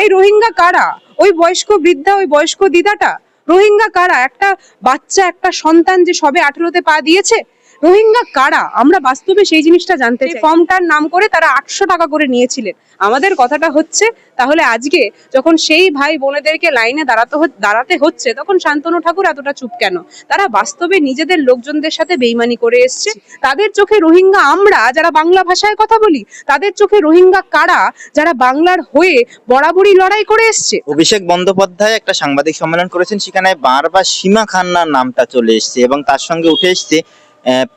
এই রোহিঙ্গা কারা? ওই বয়স্ক বৃদ্ধা, ওই বয়স্ক দিদাটা? রোহিঙ্গা কারা? একটা বাচ্চা, একটা সন্তান যে সবে আঠেরোতে পা দিয়েছে রোহিঙ্গা কারা? আমরা বাস্তবে সেই জিনিসটা জানতে চাই। ফর্মটার নাম করে তারা আটশো টাকা করে নিয়েছিলেন। আমাদের কথাটা হচ্ছে তাহলে আজকে যখন সেই ভাই বোনেদেরকে লাইনে দাঁড়াতে দাঁড়াতে হচ্ছে তখন শান্তনু ঠাকুর এতটা চুপ কেন? তারা বাস্তবে নিজেদের লোকজনদের সাথে বেইমানি করে এসছে। তাদের চোখে রোহিঙ্গা আমরা যারা বাংলা ভাষায় কথা বলি তাদের চোখে রোহিঙ্গা কারা যারা বাংলার হয়ে বরাবরই লড়াই করে এসছে? অভিষেক বন্দ্যোপাধ্যায় একটা সাংবাদিক সম্মেলন করেছেন সেখানে বারবার সীমা খান্নার নামটা চলে এসছে এবং তার সঙ্গে উঠে এসছে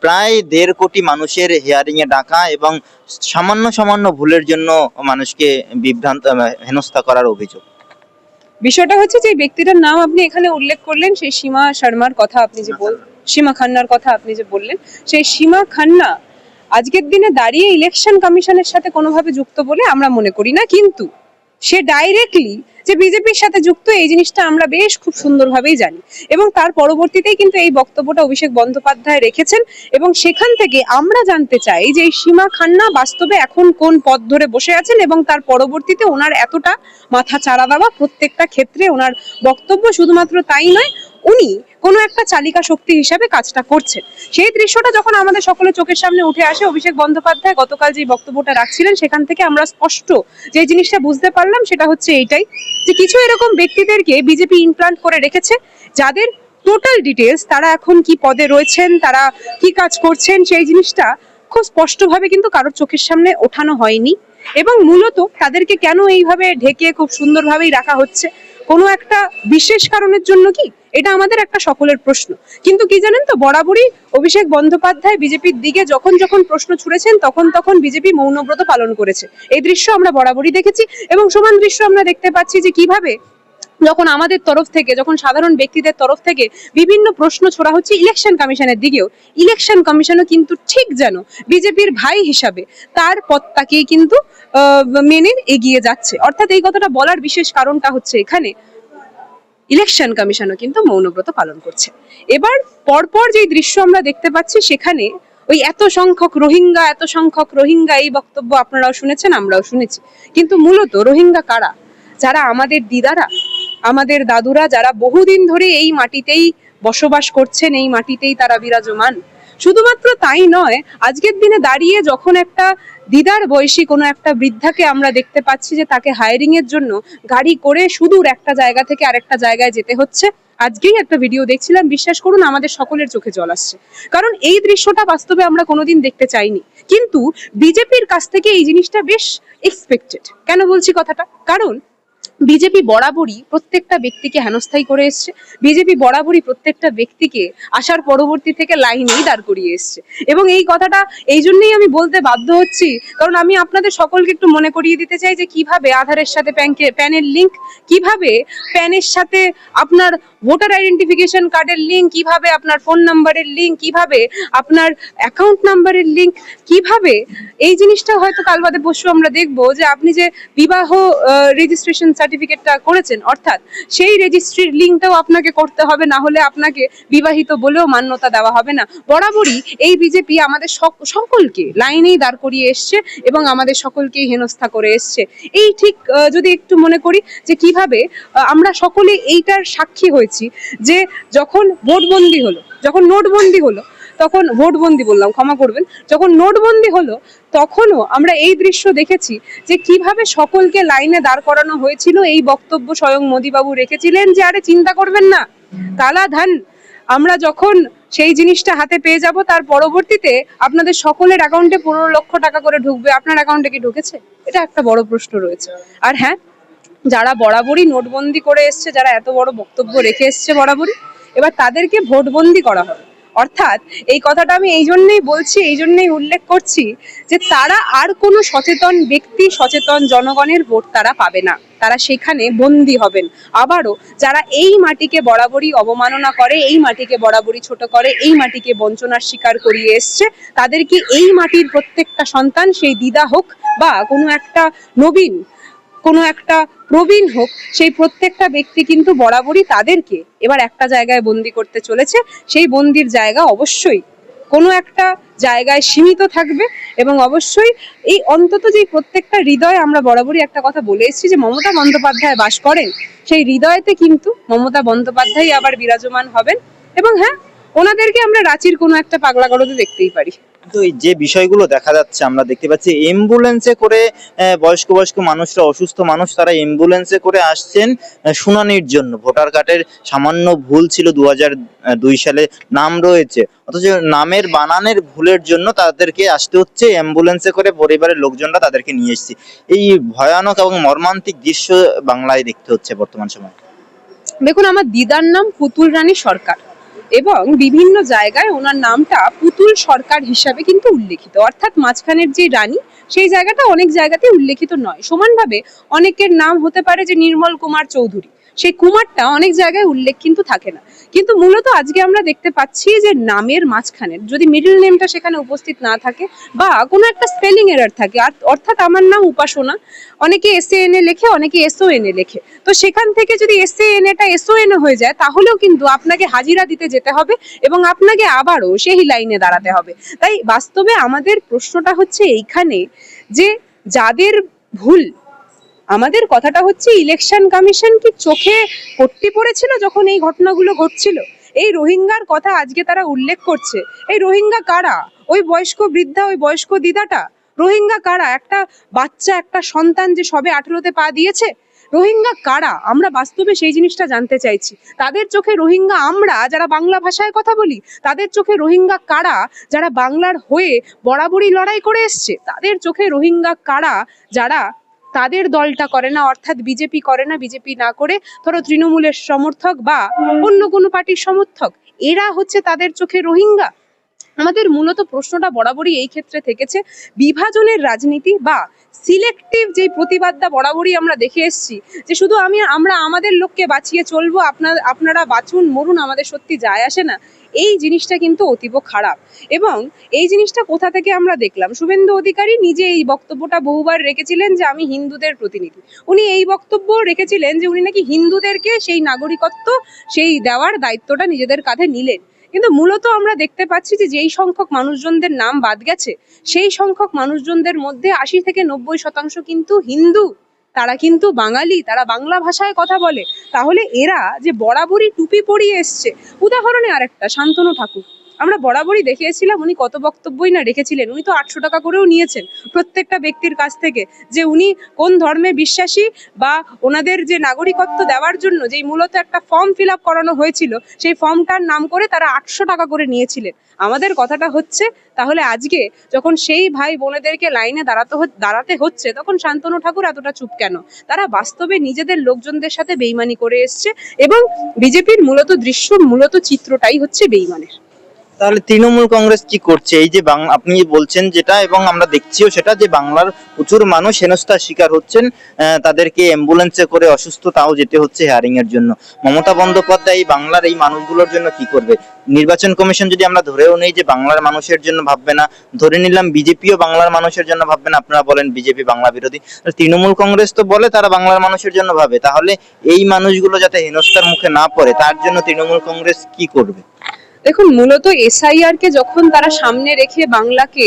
প্রায় দেড় কোটি মানুষের হিয়ারিং এ ডাকা এবং সামান্য সামান্য ভুলের জন্য মানুষকে বিভ্রান্ত হেনস্থা করার অভিযোগ। বিষয়টা হচ্ছে যে ব্যক্তিটার নাম আপনি এখানে উল্লেখ করলেন, সেই সীমা শর্মার কথা আপনি যে বল, সীমা খান্নার কথা আপনি যে বললেন, সেই সীমা খান্না আজকের দিনে দাঁড়িয়ে ইলেকশন কমিশনের সাথে কোনোভাবে যুক্ত বলে আমরা মনে করি না, কিন্তু সে ডাইরেক্টলি যে বিজেপির সাথে যুক্ত, এই জিনিসটা আমরা বেশ খুব সুন্দরভাবেই জানি। এবং তার পরবর্তীতেই কিন্তু এই বক্তব্যটা অভিষেক বন্দ্যোপাধ্যায় রেখেছেন এবং সেখান থেকে আমরা জানতে চাই যে সীমা খান্না বাস্তবে এখন কোন পথ ধরে বসে আছেন এবং তার পরবর্তীতে ওনার এতটা মাথা চাড়া দেওয়া প্রত্যেকটা ক্ষেত্রে ওনার বক্তব্য শুধুমাত্র তাই নয় উনি কোনো একটা চালিকা শক্তি হিসাবে কাজটা করছেন। সেই দৃশ্যটা যখন আমাদের সকলের চোখের সামনে উঠে আসে, অভিষেক বন্দ্যোপাধ্যায় গতকাল যে বক্তব্যটা রাখছিলেন, সেখান থেকে আমরা স্পষ্ট যে জিনিসটা বুঝতে পারলাম, সেটা হচ্ছে এইটাই যে কিছু এরকম ব্যক্তিদেরকে বিজেপি ইমপ্লান্ট করে রেখেছে, যাদের টোটাল ডিটেলস তারা এখন কি পদে রয়েছেন, তারা কি কাজ করছেন, সেই জিনিসটা খুব স্পষ্টভাবে কিন্তু কারোর চোখের সামনে ওঠানো হয়নি। এবং মূলত তাদেরকে কেন এইভাবে ঢেকে খুব সুন্দরভাবেই রাখা হচ্ছে? কোনো একটা বিশেষ কারণের জন্য কি এটা আমাদের একটা সকলের প্রশ্ন। কিন্তু কি জানেন তো, বরাবরই অভিষেক বন্দ্যোপাধ্যায় বিজেপির দিকে যখন যখন প্রশ্ন ছুড়েছেন, তখন তখন বিজেপি মৌনব্রত পালন করেছে। এই দৃশ্য আমরা বরাবরই দেখেছি এবং সমান দৃশ্য আমরা দেখতে পাচ্ছি যে কীভাবে যখন আমাদের তরফ থেকে, যখন সাধারণ ব্যক্তিদের তরফ থেকে বিভিন্ন প্রশ্ন ছোড়া হচ্ছে ইলেকশন কমিশনের দিকেও। ইলেকশন কমিশনও কিন্তু ঠিক যেন বিজেপির ভাই হিসাবে তার পথটাকেই কিন্তু মেনে এগিয়ে যাচ্ছে। অর্থাৎ এই কথাটা বলার বিশেষ কারণটা হচ্ছে এখানে। ইলেকশন কমিশনও কিন্তু মৌনব্রত পালন করছে। এবার পরপর যে দৃশ্য আমরা দেখতে পাচ্ছি, সেখানে ওই এত সংখ্যক রোহিঙ্গা, এত সংখ্যক রোহিঙ্গা এই বক্তব্য আপনারাও শুনেছেন, আমরাও শুনেছি। কিন্তু মূলত রোহিঙ্গা কারা? যারা আমাদের দিদারা, আমাদের দাদুরা, যারা বহুদিন ধরে এই মাটিতেই বসবাস করছেন, এই মাটিতেই তারা বিরাজমান শুধুমাত্র তাই নয়, আজকের দিনে দাঁড়িয়ে যখন একটা দিদার বয়সী কোনো একটা বৃদ্ধাকে আমরা দেখতে পাচ্ছি যে তাকে হায়ারিং এর জন্য গাড়ি করে সুদূর একটা জায়গা থেকে আরেকটা জায়গায় যেতে হচ্ছে, আজকেই একটা ভিডিও দেখছিলাম। বিশ্বাস করুন, আমাদের সকলের চোখে জল আসছে। কারণ এই দৃশ্যটা বাস্তবে আমরা কোনোদিন দেখতে চাইনি। কিন্তু বিজেপির কাছ থেকে এই জিনিসটা বেশ এক্সপেক্টেড কেন বলছি কথাটা? কারণ বিজেপি বরাবরই প্রত্যেকটা ব্যক্তিকে হেনস্থাই করে এসছে। বিজেপি বরাবরই প্রত্যেকটা ব্যক্তিকে আসার পরবর্তী থেকে লাইনেই দাঁড় করিয়ে এসছে। এবং এই কথাটা এই জন্যই আমি বলতে বাধ্য হচ্ছি, কারণ আমি আপনাদের সকলকে একটু মনে করিয়ে দিতে চাই যে কীভাবে আধারের সাথে প্যানকে প্যানের লিঙ্ক, কীভাবে প্যানের সাথে আপনার ভোটার আইডেন্টিফিকেশন কার্ডের লিঙ্ক, কীভাবে আপনার ফোন নাম্বারের লিঙ্ক, কীভাবে আপনার অ্যাকাউন্ট নাম্বারের লিঙ্ক, কীভাবে এই জিনিসটা হয়তো কাল বাদে পরশু আমরা দেখব যে আপনি যে বিবাহ রেজিস্ট্রেশন সার্টিফিকেটটা করেছেন, অর্থাৎ সেই রেজিস্ট্রির লিঙ্কটাও আপনাকে করতে হবে, না হলে আপনাকে বিবাহিত বলেও মান্যতা দেওয়া হবে না। বরাবরই এই বিজেপি আমাদের সক- সকলকে লাইনেই দাঁড় করিয়ে এসছে এবং আমাদের সকলকেই হেনস্থা করে এসছে। এই ঠিক যদি একটু মনে করি যে কীভাবে আমরা সকলে এইটার সাক্ষী হয়েছি যে যখন ভোটবন্দি হলো, যখন নোটবন্দি হলো তখন ভোটবন্দি বললাম, ক্ষমা করবেন। যখন নোটবন্দি হলো, তখনও আমরা এই দৃশ্য দেখেছি যে কীভাবে সকলকে লাইনে দাঁড় করানো হয়েছিল। এই বক্তব্য স্বয়ং মোদিবাবু রেখেছিলেন যে, আরে, চিন্তা করবেন না। কালা ধান, আমরা যখন সেই জিনিসটা হাতে পেয়ে যাব, তার পরবর্তীতে আপনাদের সকলের অ্যাকাউন্টে পনেরো লক্ষ টাকা করে ঢুকবে। আপনার অ্যাকাউন্টে কি ঢুকেছে? এটা একটা বড় প্রশ্ন রয়েছে। আর হ্যাঁ যারা বরাবরই নোটবন্দি করে এসছে, যারা এত বড় বক্তব্য রেখে এসছে বরাবরই, এবার তাদেরকে ভোটবন্দি করা হবে। অর্থাৎ এই কথাটা আমি এই জন্যই বলছি, এই জন্যই উল্লেখ করছি যে তারা আর কোনো সচেতন ব্যক্তি, সচেতন জনগণের ভোট তারা পাবে না। তারা সেখানে বন্দী হবেন। আবারও যারা এই মাটিকে বরাবরই অবমাননা করে, এই মাটিকে বরাবরই ছোট করে, এই মাটিকে বঞ্চনার শিকার করিয়ে এসছে, তাদেরকে এই মাটির প্রত্যেকটা সন্তান, সেই দিদা হোক বা কোনো একটা নবীন কোনো একটা প্রবীণ হোক, সেই প্রত্যেকটা ব্যক্তি কিন্তু বরাবরই তাদেরকে এবার একটা জায়গায় বন্দি করতে চলেছে। সেই বন্দির জায়গা অবশ্যই কোনো একটা জায়গায় সীমিত থাকবে এবং অবশ্যই এই অন্তত যে প্রত্যেকটা হৃদয়ে আমরা বরাবরই একটা কথা বলে এসেছি যে মমতা বন্দ্যোপাধ্যায় বাস করেন, সেই হৃদয়তে কিন্তু মমতা বন্দ্যোপাধ্যায় আবার বিরাজমান হবেন। এবং হ্যাঁ ওনাদেরকে আমরা রাঁচির কোনো একটা পাগলা গড়তে দেখতেই পারি। কিন্তু যে বিষয়গুলো দেখা যাচ্ছে, আমরা দেখতে পাচ্ছি অ্যাম্বুলেন্সে করে বয়স্ক বয়স্ক মানুষরা, অসুস্থ মানুষ, তারা অ্যাম্বুলেন্সে করে আসছেন শুনানির জন্য। ভোটার কার্ডের সামান্য ভুল ছিল দু দুই সালে, নাম রয়েছে। অথচ নামের বানানের ভুলের জন্য তাদেরকে আসতে হচ্ছে অ্যাম্বুলেন্সে করে পরিবারের লোকজনরা তাদেরকে নিয়ে এসছে। এই ভয়ানক এবং মর্মান্তিক দৃশ্য বাংলায় দেখতে হচ্ছে বর্তমান সময়। দেখুন, আমার দিদার নাম পুতুল রানী সরকার। এবং বিভিন্ন জায়গায় ওনার নামটা পুতুল সরকার হিসাবে কিন্তু উল্লেখিত। অর্থাৎ মাঝখানের যে রানী, সেই জায়গাটা অনেক জায়গাতে উল্লেখিত নয়। সমানভাবে অনেকের নাম হতে পারে যে নির্মল কুমার চৌধুরী। সেই কুমারটা অনেক জায়গায় উল্লেখ কিন্তু থাকে না। কিন্তু মূলত আজকে আমরা দেখতে পাচ্ছি যে নামের মাঝখানে যদি মিডল নেমটা সেখানে উপস্থিত না থাকে বা কোনো একটা স্পেলিং এরর থাকে, আর অর্থাৎ আমার নাম উপাসনা, অনেকে এস এ লেখে, অনেকে এস ও এন লেখে। তো সেখান থেকে যদি এস এ এন এটা এস ও এন হয়ে যায়, তাহলেও কিন্তু আপনাকে হাজিরা দিতে যেতে হবে এবং আপনাকে আবারও সেই লাইনে দাঁড়াতে হবে। তাই বাস্তবে আমাদের প্রশ্নটা হচ্ছে এইখানে যে যাদের ভুল, আমাদের কথাটা হচ্ছে ইলেকশন কমিশন কি চোখে পট্টি পড়েছিল যখন এই ঘটনাগুলো ঘটছিল? এই রোহিঙ্গার কথা আজকে তারা উল্লেখ করছে। এই রোহিঙ্গা কারা? ওই বয়স্ক বৃদ্ধা, ওই বয়স্ক দিদাটা? রোহিঙ্গা কারা? একটা বাচ্চা, একটা সন্তান যে সবে আঠেরোতে পা দিয়েছে রোহিঙ্গা কারা? আমরা বাস্তবে সেই জিনিসটা জানতে চাইছি। তাদের চোখে রোহিঙ্গা আমরা যারা বাংলা ভাষায় কথা বলি, তাদের চোখে রোহিঙ্গা কারা যারা বাংলার হয়ে বরাবরই লড়াই করে এসছে? তাদের চোখে রোহিঙ্গা কারা যারা তাদের দলটা করে না, অর্থাৎ বিজেপি করে না, বিজেপি না করে, ধরো তৃণমূলের সমর্থক বা অন্য কোনো পার্টির সমর্থক, এরা হচ্ছে তাদের চোখে রোহিঙ্গা? আমাদের মূলত প্রশ্নটা বরাবরই এই ক্ষেত্রে থেকেছে। বিভাজনের রাজনীতি বা সিলেক্টিভ যে প্রতিবাদটা বরাবরই আমরা দেখে এসেছি যে শুধু আমি, আমরা আমাদের লোককে বাঁচিয়ে চলবো আপনার আপনারা বাঁচুন, মরুন, আমাদের সত্যি যায় আসে না, এই জিনিসটা কিন্তু অতীব খারাপ। এবং এই জিনিসটা কোথা থেকে আমরা দেখলাম? শুভেন্দু অধিকারী নিজে এই বক্তব্যটা বহুবার রেখেছিলেন যে আমি হিন্দুদের প্রতিনিধি। উনি এই বক্তব্য রেখেছিলেন যে উনি নাকি হিন্দুদেরকে সেই নাগরিকত্ব সেই দেওয়ার দায়িত্বটা নিজেদের কাঁধে নিলেন। কিন্তু মূলত আমরা দেখতে পাচ্ছি যে যেই সংখ্যক মানুষজনদের নাম বাদ গেছে, সেই সংখ্যক মানুষজনদের মধ্যে আশি থেকে নব্বই শতাংশ কিন্তু হিন্দু। তারা কিন্তু বাঙালি, তারা বাংলা ভাষায় কথা বলে। তাহলে এরা যে বরাবরই টুপি পরিয়ে এসছে, উদাহরণে আরেকটা, শান্তনু ঠাকুর। আমরা বরাবরই দেখিয়েছিলাম উনি কত বক্তব্যই না রেখেছিলেন। উনি তো আটশো টাকা করেও নিয়েছেন প্রত্যেকটা ব্যক্তির কাছ থেকে যে উনি কোন ধর্মে বিশ্বাসী বা ওনাদের যে নাগরিকত্ব দেওয়ার জন্য যেই মূলত একটা ফর্ম ফিল আপ করানো হয়েছিল, সেই ফর্মটার নাম করে তারা আটশো টাকা করে নিয়েছিলেন। আমাদের কথাটা হচ্ছে, তাহলে আজকে যখন সেই ভাই বোনেদেরকে লাইনে দাঁড়াতে দাঁড়াতে হচ্ছে, তখন শান্তনু ঠাকুর এতটা চুপ কেন? তারা বাস্তবে নিজেদের লোকজনদের সাথে বেইমানি করে এসছে এবং বিজেপির মূলত দৃশ্য, মূলত চিত্রটাই হচ্ছে বেইমানের। তাহলে তৃণমূল কংগ্রেস কি করছে? এই যে আপনি বলছেন যেটা এবং আমরা দেখছিও সেটা যে বাংলার প্রচুর মানুষ হেনস্থার শিকার হচ্ছেন তাদেরকে অ্যাম্বুলেন্সে করে অসুস্থ তাও যেতে হচ্ছে হেয়ারিং এর জন্য। মমতা বন্দ্যোপাধ্যায় এই বাংলার এই মানুষগুলোর জন্য কি করবে? নির্বাচন কমিশন যদি আমরা ধরেও নেই যে বাংলার মানুষের জন্য ভাববে না, ধরে নিলাম বিজেপিও বাংলার মানুষের জন্য ভাববে না, আপনারা বলেন বিজেপি বাংলা বিরোধী। তৃণমূল কংগ্রেস তো বলে তারা বাংলার মানুষের জন্য ভাবে, তাহলে এই মানুষগুলো যাতে হেনস্থার মুখে না পড়ে, তার জন্য তৃণমূল কংগ্রেস কি করবে? দেখুন, মূলত এসআইআর কে যখন তারা সামনে রেখে বাংলাকে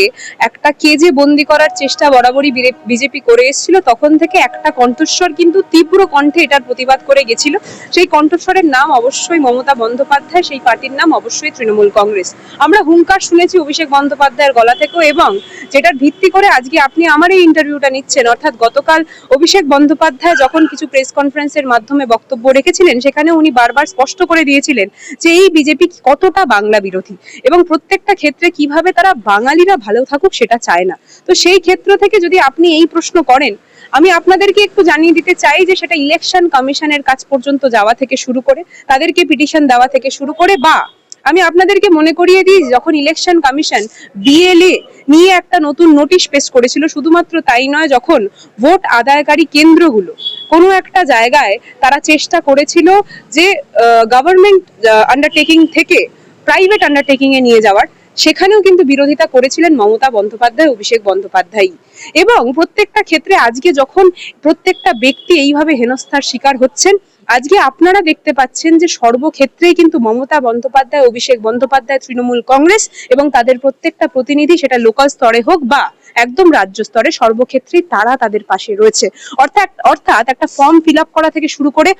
একটা কেজে বন্দি করার চেষ্টা বরাবরই বিজেপি করে এসেছিল, তখন থেকে একটা কণ্ঠস্বর কিন্তু তীব্র কণ্ঠে এটার প্রতিবাদ করে গেছিল। সেই কণ্ঠস্বরের নাম অবশ্যই মমতা বন্দ্যোপাধ্যায়, সেই পার্টির নাম অবশ্যই তৃণমূল কংগ্রেস। আমরা হুঙ্কার শুনেছি অভিষেক বন্দ্যোপাধ্যায়ের গলা থেকেও এবং যেটার ভিত্তি করে আজকে আপনি আমার এই ইন্টারভিউটা নিচ্ছেন, অর্থাৎ গতকাল অভিষেক বন্দ্যোপাধ্যায় যখন কিছু প্রেস কনফারেন্সের মাধ্যমে বক্তব্য রেখেছিলেন, সেখানে উনি বারবার স্পষ্ট করে দিয়েছিলেন যে এই বিজেপি কতটা বাংলা বিরোধী। এবং প্রত্যেকটা ক্ষেত্রে কীভাবে তারা বাঙালিরা ভালো থাকুক সেটা চায় না। তো সেই ক্ষেত্র থেকে যদি আপনি এই প্রশ্ন করেন, আমি আপনাদেরকে একটু জানিয়ে দিতে চাই যে সেটা ইলেকশন কমিশনের কাজ পর্যন্ত যাওয়া থেকে শুরু করে, তাদেরকে পিটিশন দেওয়া থেকে শুরু করে বা আমি আপনাদেরকে মনে করিয়ে দিই, যখন ইলেকশন কমিশন বিএলএ নিয়ে একটা নতুন নোটিশ পেশ করেছিল, শুধুমাত্র তাই নয়, যখন ভোট আদায়কারী কেন্দ্রগুলো কোনো একটা জায়গায় তারা চেষ্টা করেছিল যে গভর্নমেন্ট আন্ডারটেকিং থেকে প্রাইভেট আন্ডারটেকিং এ নিয়ে যাওয়ার, সেখানেও কিন্তু বিরোধিতা করেছিলেন মমতা বন্দ্যোপাধ্যায়, অভিষেক বন্দ্যোপাধ্যায় এবং প্রত্যেকটা ক্ষেত্রে আজকে যখন প্রত্যেকটা ব্যক্তি এইভাবে হেনস্থার শিকার হচ্ছেন, আজকে আপনারা দেখতে পাচ্ছেন যে সর্বক্ষেত্রেই কিন্তু মমতা বন্দ্যোপাধ্যায়, অভিষেক বন্দ্যোপাধ্যায়, তৃণমূল কংগ্রেস এবং তাদের প্রত্যেকটা প্রতিনিধি সেটা লোকাল স্তরে হোক বা একদম রাজ্য স্তরে, সর্বক্ষেত্রেই তারা তাদের পাশে রয়েছে। অর্থাৎ অর্থাৎ একটা ফর্ম ফিল করা থেকে শুরু করে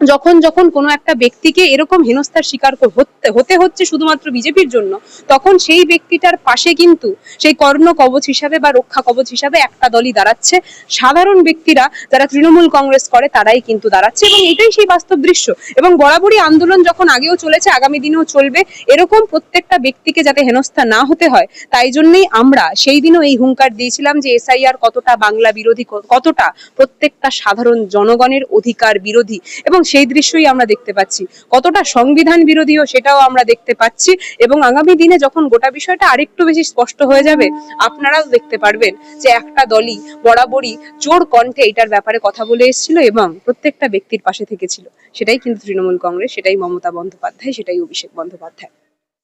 যখন যখন কোনো একটা ব্যক্তিকে এরকম হেনস্থার শিকার হতে হতে হচ্ছে শুধুমাত্র বিজেপির জন্য, তখন সেই ব্যক্তিটার পাশে কিন্তু সেই কর্ণ কবচ হিসাবে বা রক্ষা কবচ হিসাবে একটা দলই দাঁড়াচ্ছে। সাধারণ ব্যক্তিরা যারা তৃণমূল কংগ্রেস করে, তারাই কিন্তু দাঁড়াচ্ছে এবং এটাই সেই বাস্তব দৃশ্য। এবং বরাবরই আন্দোলন যখন আগেও চলেছে, আগামী দিনেও চলবে, এরকম প্রত্যেকটা ব্যক্তিকে যাতে হেনস্থা না হতে হয়, তাই জন্যই আমরা সেই দিনও এই হুঙ্কার দিয়েছিলাম যে এসআইআর কতটা বাংলা বিরোধী, কতটা প্রত্যেকটা সাধারণ জনগণের অধিকার বিরোধী। এবং সেই দৃশ্যই আমরা দেখতে পাচ্ছি। কতটা সংবিধান বিরোধীও সেটাও আমরা দেখতে পাচ্ছি এবং আগামী দিনে যখন গোটা বিষয়টা আরেকটু বেশি স্পষ্ট হয়ে যাবে, আপনারাও দেখতে পারবেন যে একটা দলই বরাবরই জোর কণ্ঠে এটার ব্যাপারে কথা বলে এসেছিল এবং প্রত্যেকটা ব্যক্তির পাশে থেকেছিল। সেটাই কিন্তু তৃণমূল কংগ্রেস, সেটাই মমতা বন্দ্যোপাধ্যায়, সেটাই অভিষেক বন্দ্যোপাধ্যায়।